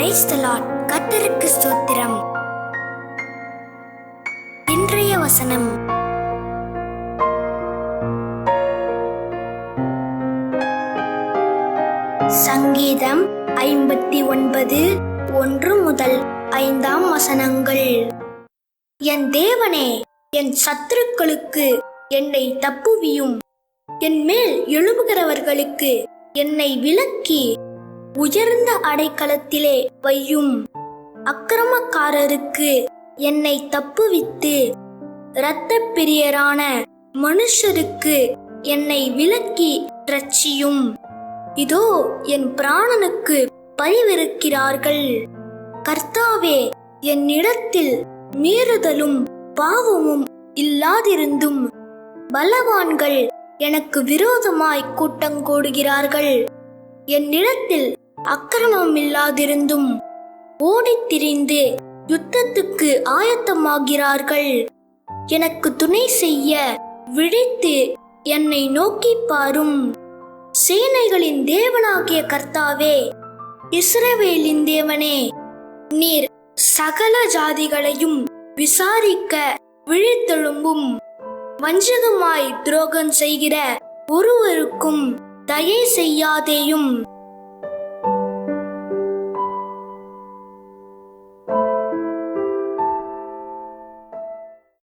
Praise the ஸ்தோத்திரம். இன்றைய வசனம். சங்கீதம் ஐம்பத்தி ஒன்பது ஒன்று முதல் ஐந்தாம் வசனங்கள். என் தேவனே என் சத்துருக்களுக்கு என்னை தப்புவியும். என் மேல் எழும்புகிறவர்களுக்கு என்னை விலக்கி உயர்ந்த அடைக்கலத்திலே வையும் அக்கிரமக்காரருக்கு என்னை தப்புவித்து இரத்த பிரியரான மனுஷருக்கு என்னை விலக்கி ரட்சியும். இதோ என் பிராணனுக்கு பரிவிருக்கிறார்கள். கர்த்தாவே என்னிடத்தில் மீறுதலும் பாவமும் இல்லாதிருந்தும். பலவான்கள் எனக்கு விரோதமாய் கூட்டங்கோடுகிறார்கள் என்னிடத்தில் அக்கிரமம் இல்லாதிருந்தும் ஓடித் திரிந்து யுத்தத்துக்கு ஆயத்தமாகிறார்கள். எனக்கு துணை செய்ய விழித்து என்னை நோக்கி பாரும். சேனைகளின் தேவனாகிய கர்த்தாவே இஸ்ரவேலின் தேவனே நீர் சகல ஜாதிகளையும் விசாரிக்க விழித்தெழும்பும். வஞ்சகமாய் துரோகம் செய்கிற ஒருவருக்கும் தயை செய்யாதேயும்